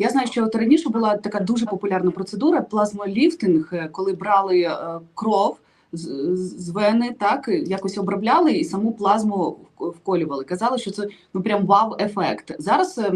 Я знаю, що от раніше була така дуже популярна процедура плазмоліфтинг, е, коли брали е, кров з, вени, так якось обробляли і саму плазму вк- вколювали. Казали, що це ну прям вау-ефект. Зараз, е,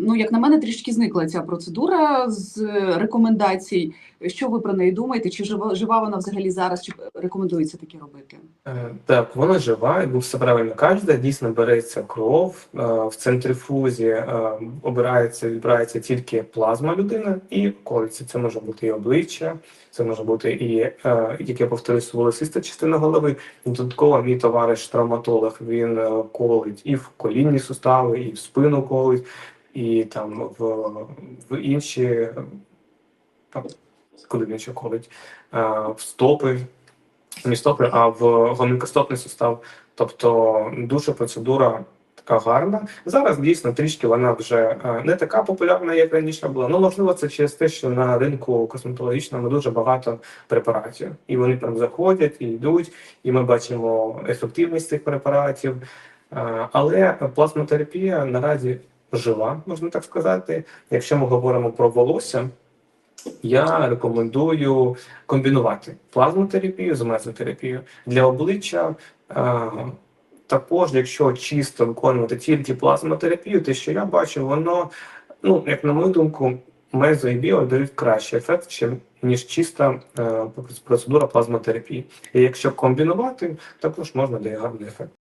ну як на мене, трішки зникла ця процедура з рекомендацій. Що ви про неї думаєте? Чи жива, жива вона взагалі зараз? Чи рекомендується таке робити? Е, Так, вона жива, і ви все правильно кажете. Дійсно береться кров е, в центрифузі, е, обирається, відбирається тільки плазма людини і колиться. Це може бути і обличчя, це може бути і, як я повторюсь, волосиста частина голови. Додатково мій товариш травматолог він колить і в колінні сустави, і в спину колить, і там в, в інші. там, Куди він ще колить? Е, В стопи, не стопи, а в гомінкостопний сустав. Тобто дуже процедура така гарна. Зараз дійсно трішки вона вже е, не така популярна, як раніше була. Ну можливо, це через те, що на ринку косметологічному дуже багато препаратів, і вони там заходять і йдуть, і ми бачимо ефективність цих препаратів. Е, Але плазмотерапія наразі жива, можна так сказати. Якщо ми говоримо про волосся, я рекомендую комбінувати плазмотерапію з мезотерапією для обличчя. е, Також, якщо чисто виконувати тільки плазмотерапію, те, що я бачу, воно, ну як на мою думку, мезо і біо дають кращий ефект, ніж чиста е, процедура плазмотерапії. І якщо комбінувати, також можна дає гарний ефект.